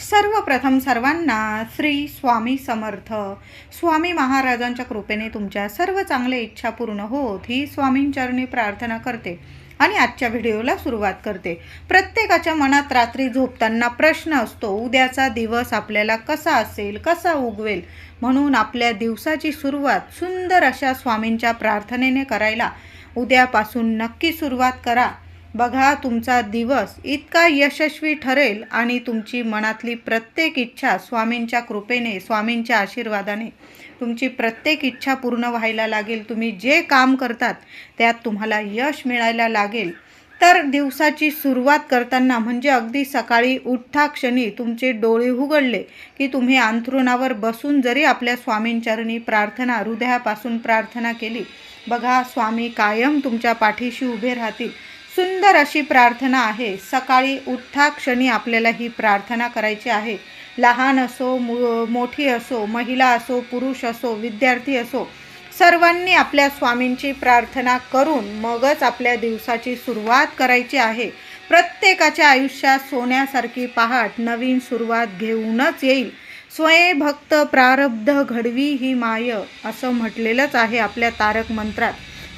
सर्वप्रथम सर्वांना श्री स्वामी समर्थ. स्वामी महाराजांच्या कृपेने तुमच्या सर्व चांगल्या इच्छा पूर्ण होत ही स्वामींचरणी प्रार्थना करते आणि आजच्या व्हिडिओला सुरुवात करते. प्रत्येकाच्या मनात रात्री झोपताना प्रश्न असतो उद्याचा दिवस आपल्याला कसा असेल कसा उगवेल? म्हणून आपल्या दिवसाची सुरुवात सुंदर अशा स्वामींच्या प्रार्थनेने करायला. उद्यापासून नक्की सुरुवात करा. बघा तुमचा दिवस इतका यशस्वी ठरेल आणि तुमची मनातली प्रत्येक इच्छा स्वामींच्या कृपेने स्वामींच्या आशीर्वादाने तुमची प्रत्येक इच्छा पूर्ण व्हायला लागेल. तुम्ही जे काम करतात त्यात तुम्हाला यश मिळायला लागेल. तर दिवसाची सुरुवात करताना म्हणजे अगदी सकाळी उठता क्षणी तुमचे डोळे उघडले की तुम्ही अंथरुणावर बसून जरी आपल्या स्वामींचरणी प्रार्थना हृदयापासून प्रार्थना केली बघा स्वामी कायम तुमच्या पाठीशी उभे राहतील. सुंदर अशी प्रार्थना आहे. सकाळी उठ्ठा क्षणी आपल्याला ही प्रार्थना करायची आहे. लहान असो मु मोठी असो महिला असो पुरुष असो विद्यार्थी असो सर्वांनी आपल्या स्वामींची प्रार्थना करून मगच आपल्या दिवसाची सुरुवात करायची आहे. प्रत्येकाच्या आयुष्यात सोन्यासारखी पहाट नवीन सुरुवात घेऊनच येईल. स्वयंभक्त प्रारब्ध घडवी ही माय असं म्हटलेलंच आहे आपल्या तारक मंत्रात.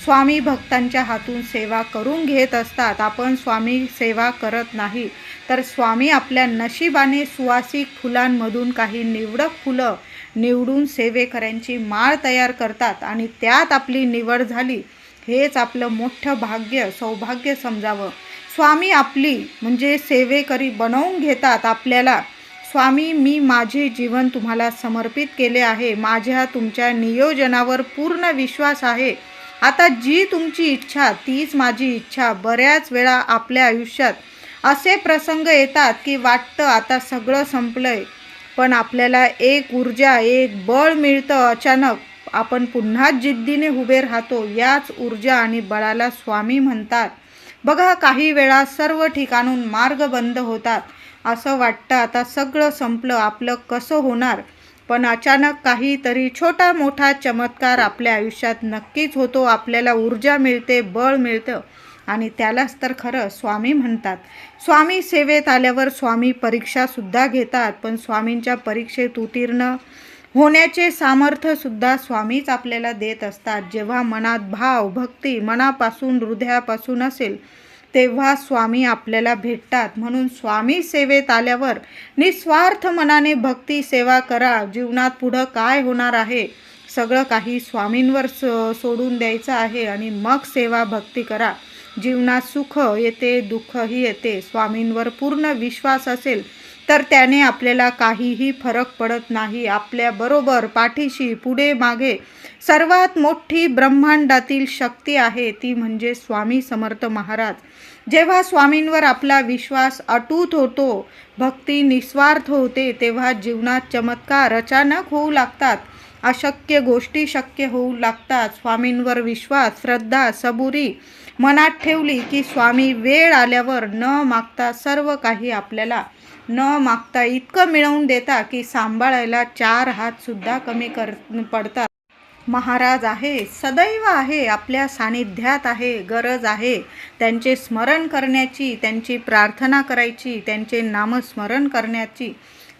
स्वामी भक्तांच्या हातून सेवा करून घेत असतात. आपण स्वामी सेवा करत नाही. तर स्वामी आपल्या नशिबाने सुवासिक फुलांमधून काही निवडक फुलं निवडून सेवेकऱ्यांची माळ तयार करतात आणि त्यात आपली निवड झाली. हेच आपलं मोठं भाग्य सौभाग्य समजावं. स्वामी आपली म्हणजे सेवेकरी बनवून घेतात आपल्याला. स्वामी मी माझे जीवन तुम्हाला समर्पित केले आहे. माझ्या तुमच्या नियोजनावर पूर्ण विश्वास आहे. आता जी तुमची इच्छा तीच माझी इच्छा. बऱ्याच वेळा आपल्या आयुष्यात असे प्रसंग येतात की वाटतं आता सगळं संपलंय पण आपल्याला एक ऊर्जा एक बळ मिळतं अचानक. आपण पुन्हा जिद्दीने उभे राहतो. याच ऊर्जा आणि बळाला स्वामी म्हणतात. बघा काही वेळा सर्व ठिकाणून मार्ग बंद होतात. असं वाटतं आता सगळं संपलं आपलं कसं होणार? पण अचानक काहीतरी छोटा मोठा चमत्कार आपल्या आयुष्यात नक्कीच होतो. आपल्याला ऊर्जा मिळते बळ मिळतं आणि त्यालाच तर खरं स्वामी म्हणतात. स्वामी सेवेत आल्यावर स्वामी परीक्षासुद्धा घेतात पण स्वामींच्या परीक्षेत उत्तीर्ण होण्याचे सामर्थ्यसुद्धा स्वामीच आपल्याला देत असतात. जेव्हा मनात भाव भक्ती मनापासून हृदयापासून असेल तेव्हा स्वामी आपल्याला भेटतात. म्हणून स्वामी सेवेत आल्यावर निस्वार्थ मनाने भक्ती सेवा करा. जीवनात पुढं काय होणार आहे? सगळं काही स्वामींवर स सोडून द्यायचं आहे आणि मग सेवा भक्ती करा. जीवनात सुख येते दुःखही येते. स्वामींवर पूर्ण विश्वास असेल तर त्याने आपल्याला काहीही फरक पडत नाही. आपल्याबरोबर पाठीशी पुढे मागे सर्वात मोठी ब्रह्मांडातील शक्ती आहे ती म्हणजे स्वामी समर्थ महाराज. जेव्हा स्वामींवर आपला विश्वास अटूट होतो भक्ती निस्वार्थ होते तेव्हा जीवनात चमत्कार अचानक होऊ लागतात. अशक्य गोष्टी शक्य होऊ लागतात. स्वामींवर विश्वास श्रद्धा सबुरी मनात ठेवली की स्वामी वेळ आल्यावर न मागता सर्व काही आपल्याला न मागता इतकं मिळवून देता की सांभाळायला चार हातसुद्धा कमी कर पडतात. महाराज आहे सदैव आहे आपल्या सानिध्यात आहे गरज आहे. त्यांचे स्मरण करण्याची त्यांची प्रार्थना करायची त्यांचे नामस्मरण करण्याची.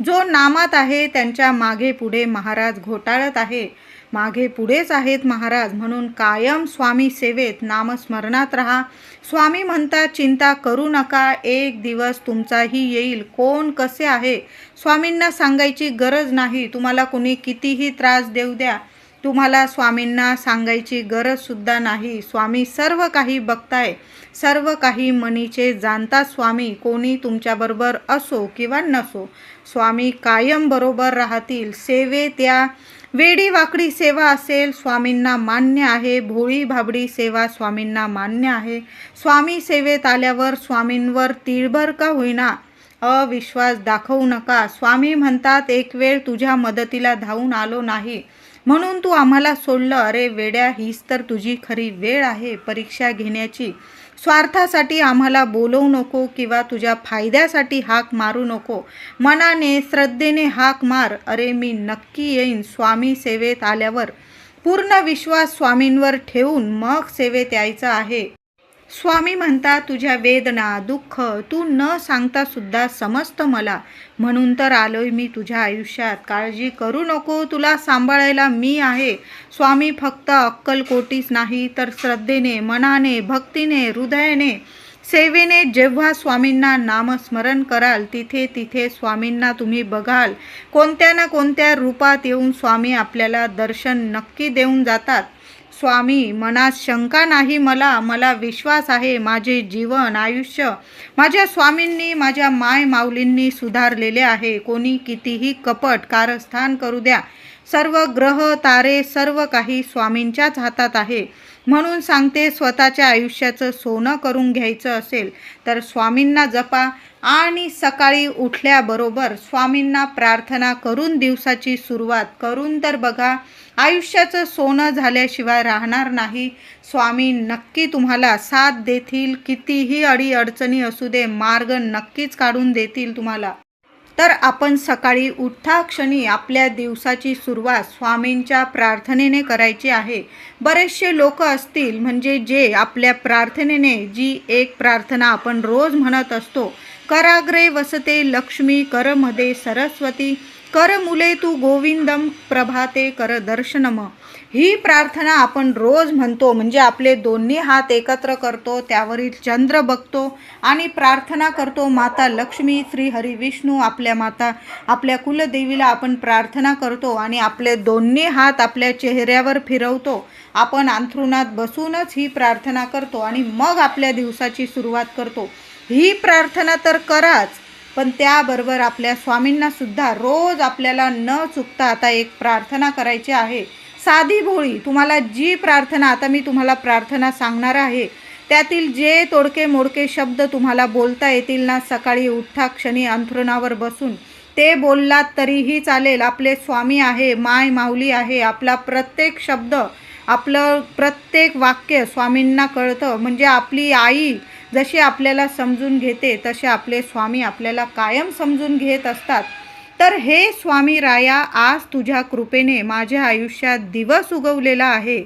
जो नामात आहे त्यांच्या मागे पुढे महाराज घोटाळत आहे. मागे पुढेच आहेत महाराज म्हणून कायम स्वामी सेवेत नामस्मरणात राहा. स्वामी म्हणतात चिंता करू नका एक दिवस तुमचाही येईल. कोण कसे आहे? स्वामींना सांगायची गरज नाही. तुम्हाला कुणी कितीही त्रास देऊ द्या. तुम्हाला स्वामींना सांगायची गरजसुद्धा नाही. स्वामी सर्व काही बघताय सर्व काही मनीचे जाणतात स्वामी कोणी तुमच्याबरोबर असो किंवा नसो. स्वामी कायम बरोबर राहतील. सेवे त्या वेडी वाकडी सेवा असेल स्वामींना मान्य आहे. भोळी भाबडी सेवा स्वामींना मान्य आहे. स्वामी सेवेत आल्यावर स्वामींवर तिळभर का होईना? अविश्वास दाखवू नका. स्वामी म्हणतात एक वेळ तुझ्या मदतीला धावून आलो नाही. म्हणून तू आम्हाला सोडलं. अरे वेड्या हीच तर तुझी खरी वेळ आहे. परीक्षा घेण्याची. स्वार्थासाठी आम्हाला बोलवू नको किंवा तुझ्या फायद्यासाठी हाक मारू नको. मनाने श्रद्धेने हाक मार. अरे मी नक्की येईन स्वामी सेवेत आल्यावर. पूर्ण विश्वास स्वामींवर ठेवून मग सेवेत यायचं आहे. स्वामी म्हणतात तुझ्या वेदना दुःख तू न सांगता सुद्धा समजतं मला. म्हणून तर आलोय मी तुझ्या आयुष्यात. काळजी करू नको तुला सांभाळायला मी आहे. स्वामी फक्त अक्कलकोटीच नाही तर श्रद्धेने मनाने भक्तीने हृदयाने सेवेने जेव्हा स्वामींना नामस्मरण कराल तिथे तिथे स्वामींना तुम्ही बघाल. कोणत्या ना कोणत्या रूपात येऊन स्वामी आपल्याला दर्शन नक्की देऊन जातात. स्वामी मनात शंका नाही मला मला विश्वास आहे माझे जीवन आयुष्य. माझ्या स्वामींनी माझ्या माय माऊलींनी सुधारलेले आहे. कोणी कितीही कपट कारस्थान करू द्या. सर्व ग्रह तारे सर्व काही स्वामींच्याच हातात आहे. म्हणून सांगते स्वतःच्या आयुष्याचं सोनं करून घ्यायचं असेल तर स्वामींना जपा आणि सकाळी उठल्याबरोबर स्वामींना प्रार्थना करून दिवसाची सुरुवात करून तर बघा आयुष्याचं सोनं झाल्याशिवाय राहणार नाही. स्वामी नक्की तुम्हाला साथ देतील कितीही अडी अडचणी असू दे मार्ग नक्कीच काढून देतील तुम्हाला. तर आपण सकाळी उठता क्षणी आपल्या दिवसाची सुरुवात स्वामींच्या प्रार्थनेने करायची आहे. बरेचसे लोक असतील म्हणजे जे आपल्या प्रार्थनेने जी एक प्रार्थना आपण रोज म्हणत असतो कराग्रे वसते लक्ष्मी करमध्ये सरस्वती कर मुले तू गोविंदम प्रभाते कर दर्शनम. ही प्रार्थना आपण रोज म्हणतो म्हणजे आपले दोन्ही हात एकत्र करतो त्यावरील चंद्र बघतो आणि प्रार्थना करतो माता लक्ष्मी श्री हरी विष्णू आपल्या माता आपल्या कुलदेवीला आपण प्रार्थना करतो आणि आपले दोन्ही हात आपल्या चेहऱ्यावर फिरवतो. आपण अंथरुणात बसूनच ही प्रार्थना करतो आणि मग आपल्या दिवसाची सुरुवात करतो. ही प्रार्थना तर कराच पण त्याबरोबर आपल्या स्वामींनासुद्धा रोज आपल्याला न चुकता आता एक प्रार्थना करायची आहे. साधी भोळी तुम्हाला जी प्रार्थना आता मी तुम्हाला प्रार्थना सांगणार आहे त्यातील जे तोडके मोडके शब्द तुम्हाला बोलता येतील ना सकाळी उठता क्षणी अंथरुणावर बसून ते बोललात तरीही चालेल. आपले स्वामी आहे माय माऊली आहे आपला प्रत्येक शब्द आपलं प्रत्येक वाक्य स्वामींना कळतं. म्हणजे आपली आई जशी आपल्याला समजून घेते तसे आपले स्वामी आपल्याला कायम समजून घेत असतात. तर हे स्वामी राया आज तुझ्या कृपेने माझ्या आयुष्यात दिवस उगवलेला आहे.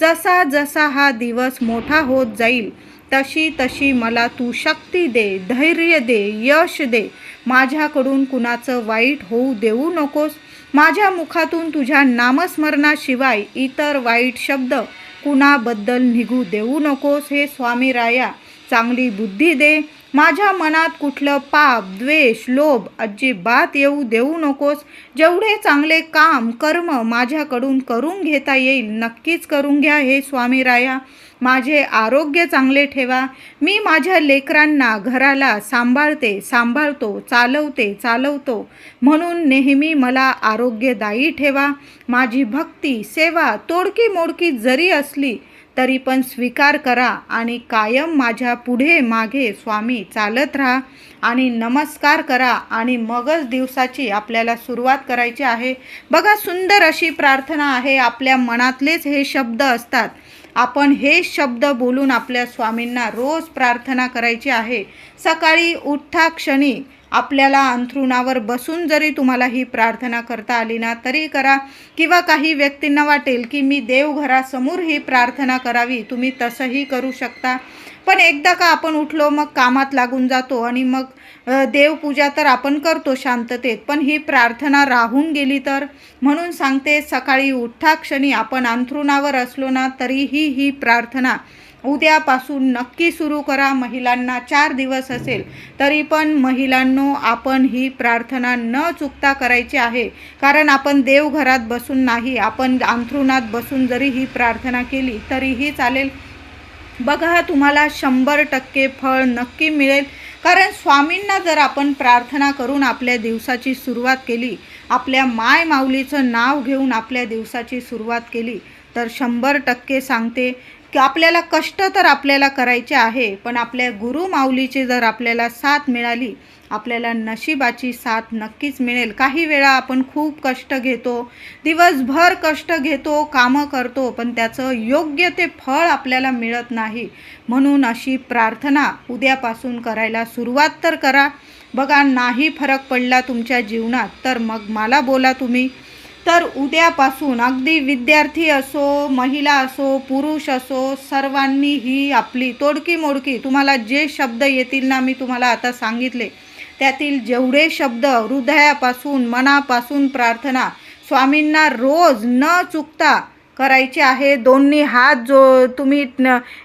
जसा जसा हा दिवस मोठा होत जाईल तशी तशी मला तू शक्ती दे धैर्य दे यश दे. माझ्याकडून कुणाचं वाईट होऊ देऊ नकोस. माझ्या मुखातून तुझ्या नामस्मरणाशिवाय इतर वाईट शब्द कुणाबद्दल निघू देऊ नकोस हे स्वामी राया. चांगली बुद्धी दे. माझ्या मनात कुठलं पाप द्वेष लोभ अजिबात येऊ देऊ नकोस. जेवढे चांगले काम कर्म माझ्याकडून करून घेता येईल नक्कीच करून घ्या हे स्वामी राया माझे आरोग्य चांगले ठेवा. मी माझ्या लेकरांना घराला सांभाळते सांभाळतो चालवते चालवतो. म्हणून नेहमी मला आरोग्यदायी ठेवा. माझी भक्ती सेवा तोडकी मोडकी जरी असली तरी पण स्वीकार करा आणि कायम माझ्या पुढे मागे स्वामी चालत राहा आणि नमस्कार करा आणि मगच दिवसाची आपल्याला सुरुवात करायची आहे. बघा सुंदर अशी प्रार्थना आहे. आपल्या मनातलेच हे शब्द असतात. आपण हे शब्द बोलून आपल्या स्वामींना रोज प्रार्थना करायची आहे. सकाळी उठता क्षणी आपल्याला अंथरुणावर बसून जरी तुम्हाला ही प्रार्थना करता आली ना तरी करा. किंवा काही व्यक्तींना वाटेल की मी देवघरासमोर ही प्रार्थना करावी तुम्ही तसंही करू शकता. पण एकदा का आपण उठलो मग कामात लागून जातो आणि मग देवपूजा तर आपण करतो शांततेत पण ही प्रार्थना राहून गेली तर? म्हणून सांगते सकाळी उठता क्षणी आपण अंथरुणावर असलो ना तरीही ही प्रार्थना उद्यापासून नक्की सुरू करा. महिलांना चार दिवस असेल तरी पण महिलांनो आपण ही प्रार्थना न चुकता करायची आहे. कारण आपण देवघरात बसून नाही आपण अंथरुणात बसून जरी ही प्रार्थना केली तरीही चालेल. बघा तुम्हाला शंभर टक्के फळ नक्की मिळेल. कारण स्वामींना जर आपण प्रार्थना करून आपल्या दिवसाची सुरुवात केली आपल्या माय माऊलीचं नाव घेऊन आपल्या दिवसाची सुरुवात केली तर शंभर टक्के सांगते आपल्याला कष्ट तर आपल्याला करायचे आहे पण आपल्या गुरु माऊलीची जर आपल्याला साथ मिळाली आपल्याला नशिबाची साथ नक्कीच मिळेल. काही वेळा आपण खूप कष्ट घेतो दिवसभर कष्ट घेतो कामं करतो पण त्याचं योग्य ते फळ आपल्याला मिळत नाही. म्हणून अशी प्रार्थना उद्यापासून करायला सुरुवात तर करा. बघा नाही फरक पडला तुमच्या जीवनात तर मग मला बोला तुम्ही. तर उद्यापासून अगदी विद्यार्थी असो महिला असो पुरुष असो सर्वांनी ही आपली तोडकी मोडकी तुम्हाला जे शब्द येतील ना मी तुम्हाला आता सांगितले. त्यातील जेवढे शब्द हृदयापासून मनापासून प्रार्थना स्वामींना रोज न चुकता करायचे आहे. दोन्ही हात जो तुम्ही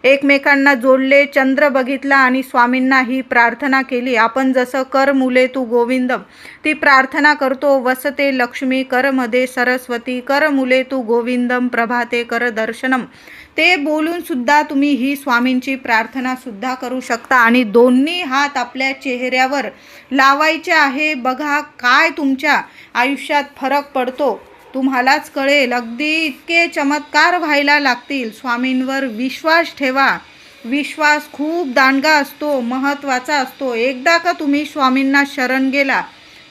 एकमेकांना जोडले चंद्र बघितला आणि स्वामींना ही प्रार्थना केली. आपण जसं कर मुले तू गोविंदम ती प्रार्थना करतो. वसते लक्ष्मी कर मध्ये सरस्वती कर मुले तू गोविंदम प्रभाते कर दर्शनम. ते बोलून सुद्धा तुम्ही ही स्वामींची प्रार्थना सुद्धा करू शकता. आणि दोन्ही हात आपल्या चेहऱ्यावर लावायचे आहे. बघा काय तुमच्या आयुष्यात फरक पडतो. तुम्हालाच कळेल अगदी इतके चमत्कार व्हायला लागतील. स्वामींवर विश्वास ठेवा. विश्वास खूप दांडगा असतो महत्त्वाचा असतो. एकदा का तुम्ही स्वामींना शरण गेला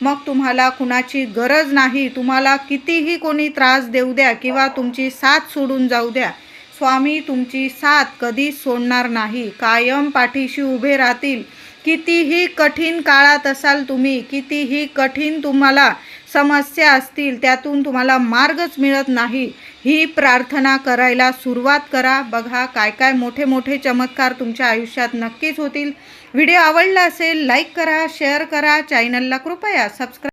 मग तुम्हाला कुणाची गरज नाही. तुम्हाला कितीही कोणी त्रास देऊ द्या किंवा तुमची साथ सोडून जाऊ द्या. स्वामी तुमची साथ कधीच सोडणार नाही. कायम पाठीशी उभे राहतील. कितीही कठीण काळात असाल तुम्ही कितीही कठीण तुम्हाला समस्या असतील त्यातून तुम्हाला मार्गच मिळत नाही. ही प्रार्थना करायला सुरुवात करा. बघा काय काय मोठे मोठे चमत्कार तुमच्या आयुष्यात नक्कीच होतील. व्हिडिओ आवडला असेल लाईक करा शेअर करा. चॅनलला कृपया सबस्क्राईब